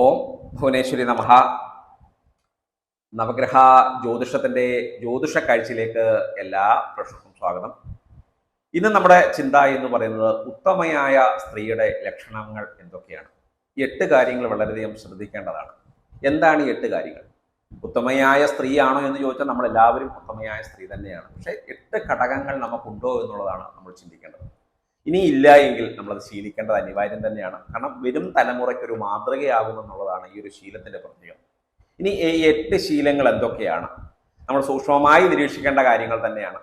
ഓം ഭുവനേശ്വരി നമഹ നവഗ്രഹ ജ്യോതിഷത്തിന്റെ ജ്യോതിഷ കാഴ്ചയിലേക്ക് എല്ലാ പ്രശ്നവും സ്വാഗതം. ഇന്ന് നമ്മുടെ ചിന്ത എന്ന് പറയുന്നത് ഉത്തമയായ സ്ത്രീയുടെ ലക്ഷണങ്ങൾ എന്തൊക്കെയാണ്? എട്ട് കാര്യങ്ങൾ വളരെയധികം ശ്രദ്ധിക്കേണ്ടതാണ്. എന്താണ് ഈ എട്ട് കാര്യങ്ങൾ? ഉത്തമയായ സ്ത്രീയാണോ എന്ന് ചോദിച്ചാൽ നമ്മൾ എല്ലാവരും ഉത്തമയായ സ്ത്രീ തന്നെയാണ്. പക്ഷേ എട്ട് ഘടകങ്ങൾ നമുക്കുണ്ടോ എന്നുള്ളതാണ് നമ്മൾ ചിന്തിക്കേണ്ടത്. ഇനി ഇല്ല എങ്കിൽ നമ്മളത് ശീലിക്കേണ്ടത് അനിവാര്യം തന്നെയാണ്. കാരണം വരും തലമുറയ്ക്ക് ഒരു മാതൃകയാകും എന്നുള്ളതാണ് ഈ ഒരു ശീലത്തിന്റെ പ്രത്യേകത. ഇനി ഈ എട്ട് ശീലങ്ങൾ എന്തൊക്കെയാണ്? നമ്മൾ സൂക്ഷ്മമായി നിരീക്ഷിക്കേണ്ട കാര്യങ്ങൾ തന്നെയാണ്.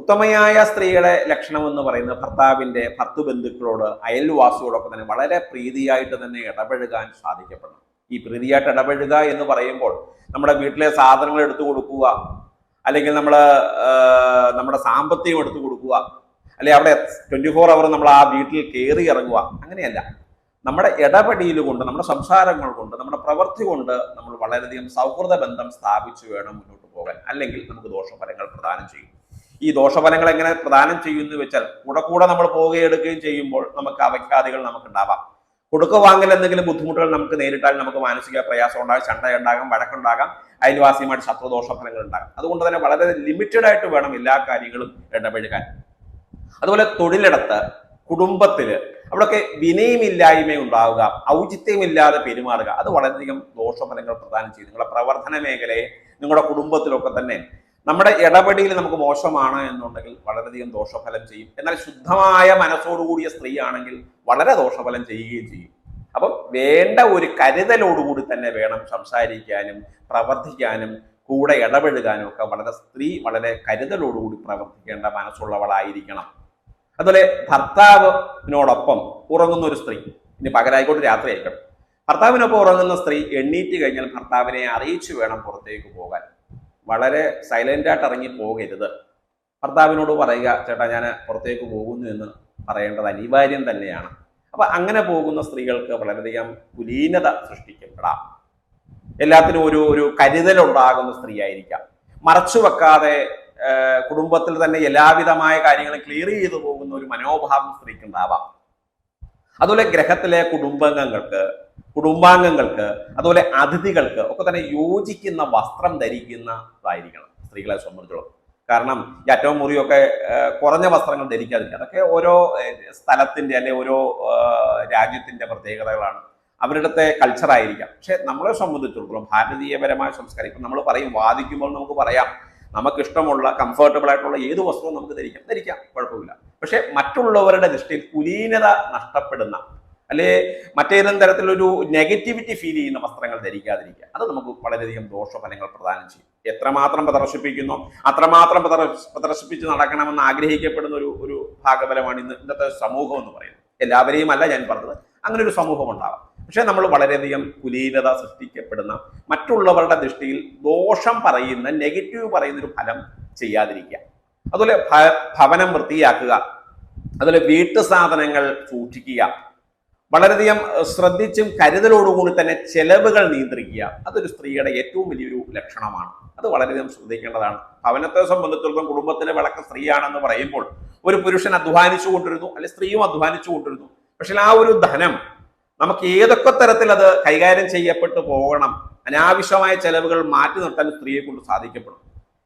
ഉത്തമയായ സ്ത്രീയുടെ ലക്ഷണം എന്ന് പറയുന്നത് ഭർത്താവിന്റെ ഭർത്തൃബന്ധുക്കളോട് അയൽവാസിയോടൊക്കെ തന്നെ വളരെ പ്രീതിയായിട്ട് തന്നെ ഇടപഴകാൻ സാധിക്കപ്പെടണം ഈ പ്രീതിയായിട്ട് ഇടപഴകുക എന്ന് പറയുമ്പോൾ നമ്മുടെ വീട്ടിലെ സാധനങ്ങൾ എടുത്തു കൊടുക്കുക അല്ലെങ്കിൽ നമ്മൾ നമ്മുടെ സാമ്പത്തികം എടുത്തു കൊടുക്കുക അല്ലെ അവിടെ ട്വന്റി ഫോർ അവർ നമ്മൾ ആ വീട്ടിൽ കയറി ഇറങ്ങുക. അങ്ങനെയല്ല. നമ്മുടെ ഇടപെടിയിൽ കൊണ്ട് നമ്മുടെ സംസാരങ്ങൾ കൊണ്ട് നമ്മുടെ പ്രവൃത്തി കൊണ്ട് നമ്മൾ വളരെയധികം സൗഹൃദ ബന്ധം സ്ഥാപിച്ചു വേണം മുന്നോട്ട് പോകാൻ. അല്ലെങ്കിൽ നമുക്ക് ദോഷഫലങ്ങൾ പ്രദാനം ചെയ്യും. ഈ ദോഷഫലങ്ങൾ എങ്ങനെ പ്രദാനം ചെയ്യുന്നു വെച്ചാൽ കൂടെ കൂടെ നമ്മൾ പോവുകയും ചെയ്യുമ്പോൾ നമുക്ക് അവഖ്യാതികൾ നമുക്ക് ഉണ്ടാവാം കൊടുക്ക വാങ്ങൽ എന്തെങ്കിലും ബുദ്ധിമുട്ടുകൾ നമുക്ക് നേരിട്ടാൽ നമുക്ക് മാനസിക പ്രയാസം ഉണ്ടാകും ചണ്ടയുണ്ടാകാം വഴക്കുണ്ടാകാം അയൽവാസിയുമായിട്ട് ശത്രുദോഷ ഫലങ്ങൾ ഉണ്ടാകാം. അതുകൊണ്ട് തന്നെ വളരെ ലിമിറ്റഡ് ആയിട്ട് വേണം എല്ലാ കാര്യങ്ങളും ഇടപഴകാൻ. അതുപോലെ തൊഴിലിടത്ത് കുടുംബത്തിൽ അവിടെയൊക്കെ വിനയമില്ലായ്മ ഉണ്ടാവുക ഔചിത്യമില്ലാതെ പെരുമാറുക അത് വളരെയധികം ദോഷഫലങ്ങൾ പ്രദാനം ചെയ്യും. നിങ്ങളുടെ പ്രവർത്തന മേഖലയെ നിങ്ങളുടെ കുടുംബത്തിലൊക്കെ തന്നെ നമ്മുടെ ഇടപെടിയിൽ നമുക്ക് മോശമാണ് എന്നുണ്ടെങ്കിൽ വളരെയധികം ദോഷഫലം ചെയ്യും. എന്നാൽ ശുദ്ധമായ മനസ്സോടുകൂടിയ സ്ത്രീയാണെങ്കിൽ വളരെ ദോഷഫലം ചെയ്യുകയും ചെയ്യും. അപ്പം വേണ്ട ഒരു കരുതലോടുകൂടി തന്നെ വേണം സംസാരിക്കാനും പ്രവർത്തിക്കാനും കൂടെ ഇടപെടുകാനും ഒക്കെ. വളരെ സ്ത്രീ വളരെ കരുതലോടുകൂടി പ്രവർത്തിക്കേണ്ട മനസ്സുള്ളവളായിരിക്കണം. അതുപോലെ ഭർത്താവിനോടൊപ്പം ഉറങ്ങുന്ന ഒരു സ്ത്രീ. ഇനി പകലായിക്കോട്ട് രാത്രി ആയിക്കോട്ടെ ഭർത്താവിനൊപ്പം ഉറങ്ങുന്ന സ്ത്രീ എണ്ണീറ്റ് കഴിഞ്ഞാൽ ഭർത്താവിനെ അറിയിച്ചു വേണം പുറത്തേക്ക് പോകാൻ. വളരെ സൈലന്റായിട്ട് ഇറങ്ങി പോകരുത്. ഭർത്താവിനോട് പറയുക ചേട്ടാ ഞാൻ പുറത്തേക്ക് പോകുന്നു എന്ന് പറയേണ്ടത് അനിവാര്യം തന്നെയാണ്. അപ്പൊ അങ്ങനെ പോകുന്ന സ്ത്രീകൾക്ക് വളരെയധികം കുലീനത സൃഷ്ടിക്കപ്പെടാം. എല്ലാത്തിനും ഒരു ഒരു കരുതലുണ്ടാകുന്ന സ്ത്രീ ആയിരിക്കാം. മറച്ചു വെക്കാതെ കുടുംബത്തിൽ തന്നെ എല്ലാവിധമായ കാര്യങ്ങളും ക്ലിയർ ചെയ്തു പോകുന്ന ഒരു മനോഭാവം സ്ത്രീക്ക് ഉണ്ടാവാം അതുപോലെ ഗ്രഹത്തിലെ കുടുംബാംഗങ്ങൾക്ക് കുടുംബാംഗങ്ങൾക്ക് അതുപോലെ അതിഥികൾക്ക് ഒക്കെ തന്നെ യോജിക്കുന്ന വസ്ത്രം ധരിക്കുന്നതായിരിക്കണം സ്ത്രീകളെ സംബന്ധിച്ചോളം. കാരണം ഈ അറ്റവും മുറിയൊക്കെ കുറഞ്ഞ വസ്ത്രങ്ങൾ ധരിക്കാതിരിക്കുക. അതൊക്കെ ഓരോ സ്ഥലത്തിന്റെ അല്ലെ ഓരോ രാജ്യത്തിന്റെ പ്രത്യേകതകളാണ്. അവരുടെ കൾച്ചർ ആയിരിക്കാം. പക്ഷെ നമ്മളെ സംബന്ധിച്ചിടത്തോളം ഭാരതീയപരമായ സംസ്കാരം ഇപ്പം നമ്മൾ പറയും വാദിക്കുമ്പോൾ നമുക്ക് പറയാം നമുക്ക് ഇഷ്ടമുള്ള കംഫർട്ടബിൾ ആയിട്ടുള്ള ഏത് വസ്ത്രവും നമുക്ക് ധരിക്കാം. ധരിക്കാം കുഴപ്പമില്ല. പക്ഷേ മറ്റുള്ളവരുടെ ദൃഷ്ടിയിൽ കുലീനത നഷ്ടപ്പെടുന്ന അല്ലെ മറ്റേതെങ്കിലും തരത്തിലൊരു നെഗറ്റിവിറ്റി ഫീൽ ചെയ്യുന്ന വസ്ത്രങ്ങൾ ധരിക്കാതിരിക്കുക. അത് നമുക്ക് വളരെയധികം ദോഷഫലങ്ങൾ പ്രദാനം ചെയ്യും. എത്രമാത്രം പ്രദർശിപ്പിക്കുന്നു അത്രമാത്രം പ്രദർശ- പ്രദർശിപ്പിച്ച് നടക്കണമെന്ന് ആഗ്രഹിക്കപ്പെടുന്ന ഒരു ഒരു ഭാഗബലമാണ് ഇന്ന് ഇന്നത്തെ സമൂഹം എന്ന് പറയുന്നത്. എല്ലാവരെയും അല്ല ഞാൻ പറഞ്ഞത്. അങ്ങനെ ഒരു സമൂഹം ഉണ്ടാവാം. പക്ഷെ നമ്മൾ വളരെയധികം കുലീനത സൃഷ്ടിക്കപ്പെടുന്ന മറ്റുള്ളവരുടെ ദൃഷ്ടിയിൽ ദോഷം പറയുന്ന നെഗറ്റീവ് പറയുന്ന ഒരു ഫലം ചെയ്യാതിരിക്കുക. അതുപോലെ ഭവനം വൃത്തിയാക്കുക. അതുപോലെ വീട്ടു സാധനങ്ങൾ സൂക്ഷിക്കുക. വളരെയധികം ശ്രദ്ധിച്ചും കരുതലോടുകൂടി തന്നെ ചെലവുകൾ നിയന്ത്രിക്കുക. അതൊരു സ്ത്രീയുടെ ഏറ്റവും വലിയൊരു ലക്ഷണമാണ്. അത് വളരെയധികം ശ്രദ്ധിക്കേണ്ടതാണ്. ഭവനത്തെ സംബന്ധിച്ചിടത്തോളം കുടുംബത്തിലെ വിളക്ക് സ്ത്രീയാണെന്ന് പറയുമ്പോൾ ഒരു പുരുഷൻ അധ്വാനിച്ചു കൊണ്ടിരുന്നു അല്ലെ സ്ത്രീയും അധ്വാനിച്ചു കൊണ്ടിരുന്നു. പക്ഷെ ആ ഒരു ധനം നമുക്ക് ഏതൊക്കെ തരത്തിൽ അത് കൈകാര്യം ചെയ്യപ്പെട്ടു പോകണം അനാവശ്യമായ ചെലവുകൾ മാറ്റി നിർത്താൻ സ്ത്രീയെ കൊണ്ട് സാധിക്കപ്പെടും.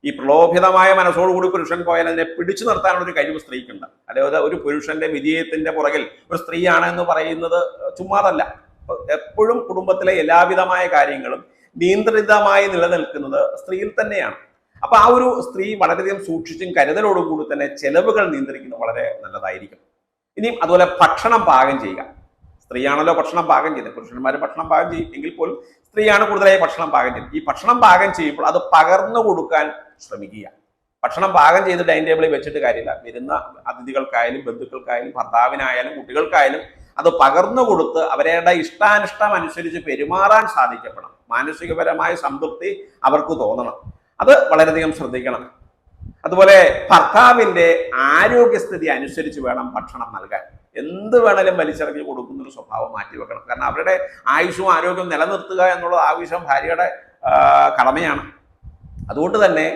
ഈ പ്രലോഭിതമായ മനസ്സോടുകൂടി പുരുഷൻ പോയാൽ അതിനെ പിടിച്ചു നിർത്താനുള്ള ഒരു കഴിവ് സ്ത്രീക്കുണ്ട്. അതായത് ഒരു പുരുഷന്റെ വിജയത്തിന്റെ പുറകിൽ ഒരു സ്ത്രീയാണ് എന്ന് പറയുന്നത് ചുമ്മാതല്ല. എപ്പോഴും കുടുംബത്തിലെ എല്ലാവിധമായ കാര്യങ്ങളും നിയന്ത്രിതമായി നിലനിൽക്കുന്നത് സ്ത്രീയിൽ തന്നെയാണ്. അപ്പൊ ആ ഒരു സ്ത്രീ വളരെയധികം സൂക്ഷിച്ചും കരുതലോടുകൂടി തന്നെ ചെലവുകൾ നിയന്ത്രിക്കുന്നത് വളരെ നല്ലതായിരിക്കും. ഇനിയും അതുപോലെ ഭക്ഷണം പാകം ചെയ്യുക. സ്ത്രീയാണല്ലോ ഭക്ഷണം പാകം ചെയ്യുന്നത്. പുരുഷന്മാർ ഭക്ഷണം പാകം ചെയ്യും. എങ്കിൽ പോലും സ്ത്രീയാണ് കൂടുതലായി ഭക്ഷണം പാകം ചെയ്യുന്നത്. ഈ ഭക്ഷണം പാകം ചെയ്യുമ്പോൾ അത് പകർന്നു കൊടുക്കാൻ ശ്രമിക്കുക. ഭക്ഷണം പാകം ചെയ്ത് ഡൈനിങ് ടേബിളിൽ വെച്ചിട്ട് കാര്യമില്ല. വരുന്ന അതിഥികൾക്കായാലും ബന്ധുക്കൾക്കായാലും ഭർത്താവിനായാലും കുട്ടികൾക്കായാലും അത് പകർന്നു കൊടുത്ത് അവരുടെ ഇഷ്ടാനിഷ്ടം അനുസരിച്ച് പെരുമാറാൻ സാധിക്കപ്പെടണം. മാനസികപരമായ സംതൃപ്തി അവർക്ക് തോന്നണം. അത് വളരെയധികം ശ്രദ്ധിക്കണം. അതുപോലെ ഭർത്താവിന്റെ ആരോഗ്യസ്ഥിതി അനുസരിച്ച് വേണം ഭക്ഷണം നൽകാൻ. എന്ത് വേണേലും വലിച്ചിറങ്ങി കൊടുക്കുന്ന ഒരു സ്വഭാവം മാറ്റിവെക്കണം കാരണം അവരുടെ ആയുഷും ആരോഗ്യവും നിലനിർത്തുക എന്നുള്ളത് ആവശ്യം ഭാര്യയുടെ കടമയാണ്. അതുകൊണ്ട് തന്നെ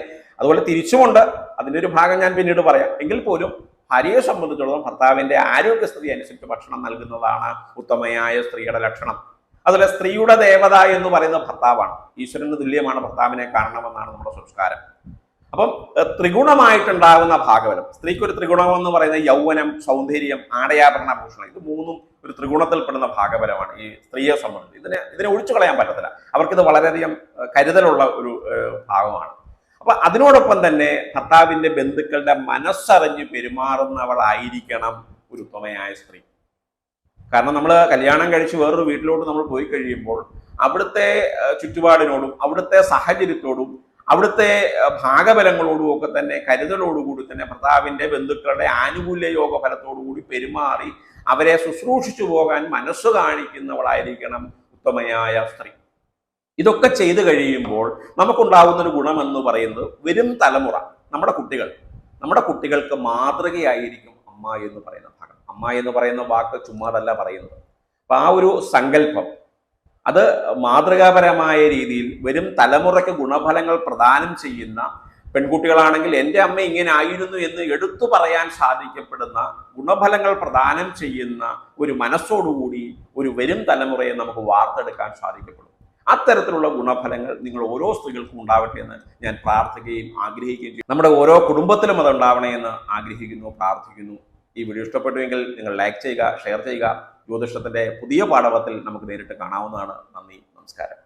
അതുപോലെ തിരിച്ചുകൊണ്ട് അതിന്റെ ഒരു ഭാഗം ഞാൻ പിന്നീട് പറയാം. എങ്കിൽ പോലും ഭാര്യയെ സംബന്ധിച്ചിടത്തോളം ഭർത്താവിന്റെ ആരോഗ്യസ്ഥിതി അനുസരിച്ച് ഭക്ഷണം നൽകുന്നതാണ് ഉത്തമയായ സ്ത്രീയുടെ ലക്ഷണം. അതുപോലെ സ്ത്രീയുടെ ദേവത എന്ന് പറയുന്ന ഭർത്താവാണ്. ഈശ്വരന് തുല്യമാണ് ഭർത്താവിനെ കാണണമെന്നാണ് നമ്മുടെ സംസ്കാരം. അപ്പം ത്രിഗുണമായിട്ടുണ്ടാകുന്ന ഭാഗവലം സ്ത്രീക്ക് ഒരു ത്രിഗുണം എന്ന് പറയുന്നത് യൗവനം സൗന്ദര്യം ആടയാഭരണ ഭൂഷണം. ഇത് മൂന്നും ഒരു ത്രിഗുണത്തിൽപ്പെടുന്ന ഭാഗവലമാണ് ഈ സ്ത്രീയെ സംബന്ധിച്ച്. ഇതിനെ ഇതിനെ ഒഴിച്ചു കളയാൻ പറ്റത്തില്ല. അവർക്കിത് വളരെയധികം കരുതലുള്ള ഒരു ഭാഗമാണ്. അപ്പൊ അതിനോടൊപ്പം തന്നെ ഭർത്താവിന്റെ ബന്ധുക്കളുടെ മനസ്സറിഞ്ഞ് പെരുമാറുന്നവളായിരിക്കണം ഒരു ഉത്തമയായ സ്ത്രീ. കാരണം നമ്മൾ കല്യാണം കഴിച്ച് വേറൊരു വീട്ടിലോട്ട് നമ്മൾ പോയി കഴിയുമ്പോൾ അവിടുത്തെ ചുറ്റുപാടിനോടും അവിടുത്തെ സാഹചര്യത്തോടും അവിടുത്തെ ഭാഗബലങ്ങളോടും ഒക്കെ തന്നെ കരുതലോടുകൂടി തന്നെ ഭർത്താവിന്റെ ബന്ധുക്കളുടെ ആനുകൂല്യ യോഗ ഫലത്തോടുകൂടി പെരുമാറി അവരെ ശുശ്രൂഷിച്ചു പോകാൻ മനസ്സ് കാണിക്കുന്നവളായിരിക്കണം ഉത്തമയായ സ്ത്രീ. ഇതൊക്കെ ചെയ്തു കഴിയുമ്പോൾ നമുക്കുണ്ടാകുന്ന ഒരു ഗുണമെന്ന് പറയുന്നത് വരും തലമുറ നമ്മുടെ കുട്ടികൾ. നമ്മുടെ കുട്ടികൾക്ക് മാതൃകയായിരിക്കും അമ്മ എന്ന് പറയുന്ന ഭാഗം. അമ്മ എന്ന് പറയുന്ന വാക്ക് ചുമ്മാതല്ല പറയുന്നത്. അപ്പം ആ ഒരു സങ്കല്പം അത് മാതൃകാപരമായ രീതിയിൽ വരും തലമുറയ്ക്ക് ഗുണഫലങ്ങൾ പ്രദാനം ചെയ്യുന്ന പെൺകുട്ടികളാണെങ്കിൽ എന്റെ അമ്മ ഇങ്ങനെ ആയിരുന്നു എന്ന് എടുത്തു പറയാൻ സാധിക്കപ്പെടുന്ന ഗുണഫലങ്ങൾ പ്രദാനം ചെയ്യുന്ന ഒരു മനസ്സോടുകൂടി ഒരു വരും തലമുറയെ നമുക്ക് വാർത്തെടുക്കാൻ സാധിക്കപ്പെടും. അത്തരത്തിലുള്ള ഗുണഫലങ്ങൾ നിങ്ങൾ ഓരോ സ്ത്രീകൾക്കും ഉണ്ടാവട്ടെ എന്ന് ഞാൻ പ്രാർത്ഥിക്കുകയും ആഗ്രഹിക്കുകയും ചെയ്യും നമ്മുടെ ഓരോ കുടുംബത്തിലും അത് ഉണ്ടാവണേ എന്ന് ആഗ്രഹിക്കുന്നു പ്രാർത്ഥിക്കുന്നു. ഈ വീഡിയോ ഇഷ്ടപ്പെട്ടുവെങ്കിൽ നിങ്ങൾ ലൈക്ക് ചെയ്യുക ഷെയർ ചെയ്യുക. ജ്യോതിഷത്തിന്റെ പുതിയ പാഠവത്തിൽ നമുക്ക് നേരിട്ട് കാണാവുന്നതാണ്. നന്ദി നമസ്കാരം.